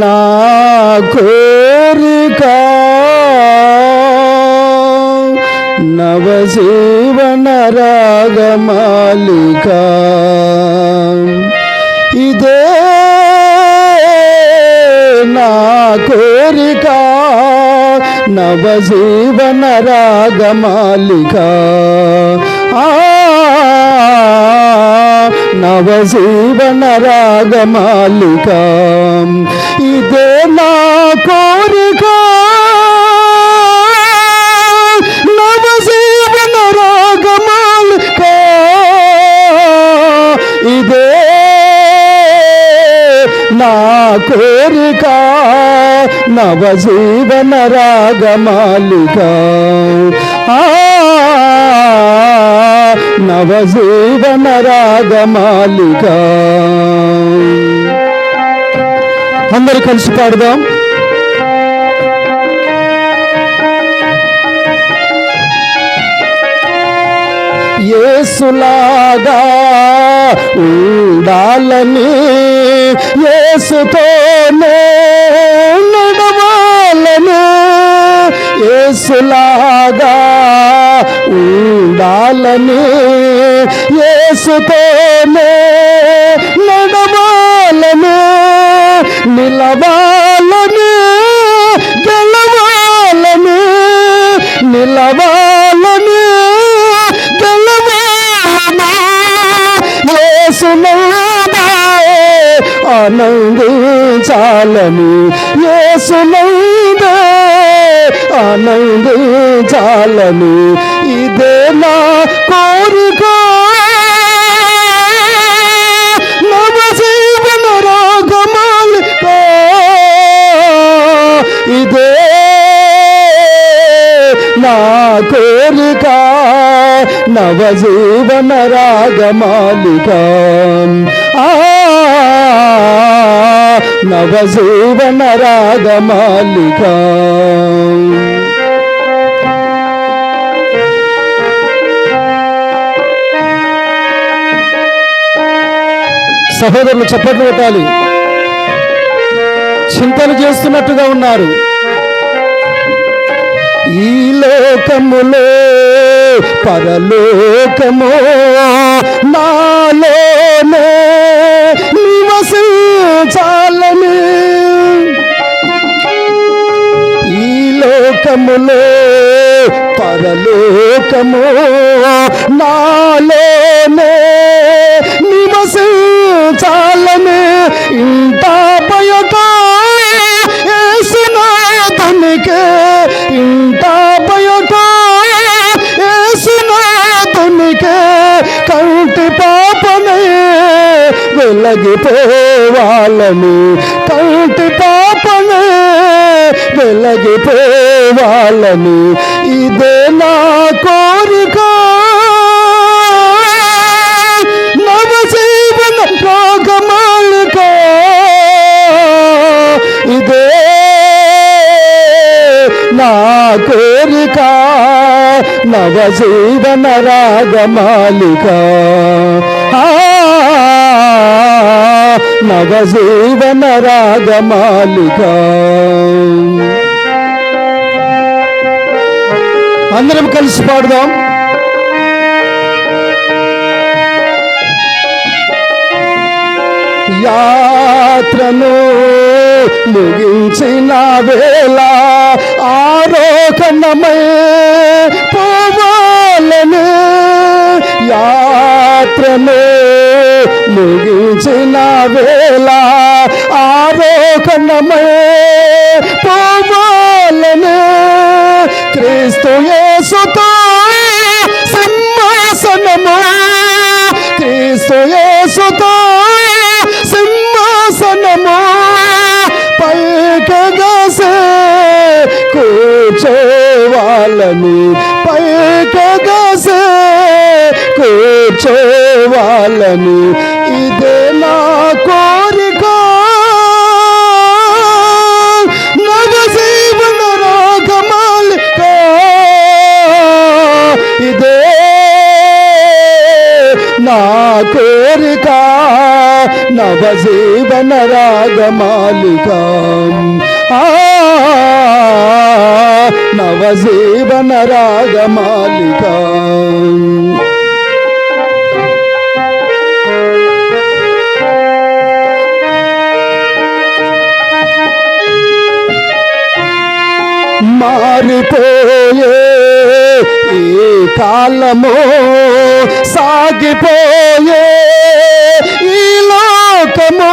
నా కోరిక నవజీవన రాగమాలిక. ఇదే నా కోరిక నవజీవన రాగమాలిక. ఆ నవజీవన రాగమాలిక. ఇదే నా కోరిక. నవజీవన రాగమాలిక. ఇదే నా కోరిక. నవజీవన రాగమాలిక. ఆ నవజీవన రాగమాలిక అందరు కలిసి పాడుదాం. ఏసులాగా ఉండాలని ఏసుతోనే నడవాలని ఏసులాగా ఉండాలని ఏసుతోనే నడవాలని నిలవాలని గెలవాలని నిలవాలని గెలవాలని. యేసునందే ఆనందించాలని యేసునందే ఆనందించాలని ఇదే నా కోరిక. ఇదే నా కోరిక. నవజీవన రాగమాలిక ఆ నవజీవన రాగమాలిక సహోదరులు చప్పట్లు పెట్టాలి. చింతలు చేస్తున్నట్టుగా ఉన్నారు. ఈ లోకములో పరలోకము నాలోనే నివసించాలని. ఈ లోకములో పరలోకము నాలోనే కంటి పాపమే వెలగిపోవాలని కంటి పాపమే వెలగిపోవాలని ఇదే నాకు కోరిక నవజీవన రాగమాలిక. నవజీవన రాగమాలిక. అందరం కలిసి పాడుదాం. యాత్రను ముగించిన వేళ ఆరోహణమై పోవాలను యాత్రను ముగించిన వేళ ఆరోహణమై పోవాలను క్రీస్తు యేసుతో నవజీవన రాగమాలిక. నవజీవన రాగమాలిక. మారిపోయే ఈ కాలము సాగిపోయే ఈ లోకము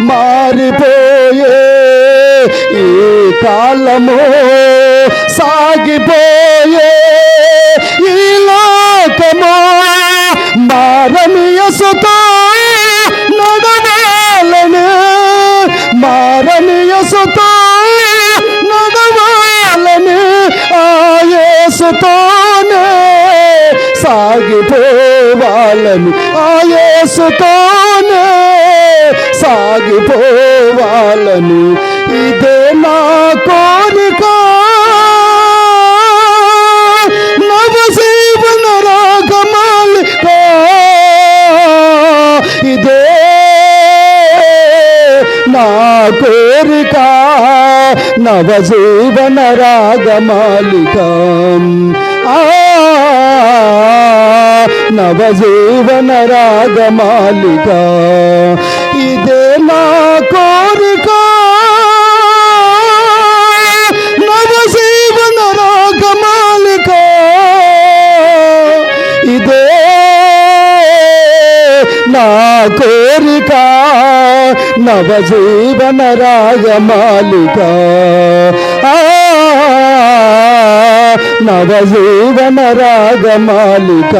మారిపోయే. ఈ కాలము సాగిపోయే. ఈ లోకము మారనియసుతో నడవాలని. మారనియసుతో నడవాలని ఆయేసుతోనే సాగిపోవాలని ఆయేసుతోనే. సాగిపోవాలని ఇదే నా కోరిక. నవజీవన రాగమాలిక ఇదే నా కోరిక. నవజీవన రాగమాలిక. ఆ నవజీవన రాగమాలిక. ఇదే నా కోరిక. నవజీవన రాగమాలిక. ఇదే నా కోరిక. నవజీవన రాగమాలిక. ఆ నవజీవన రాగమాలిక.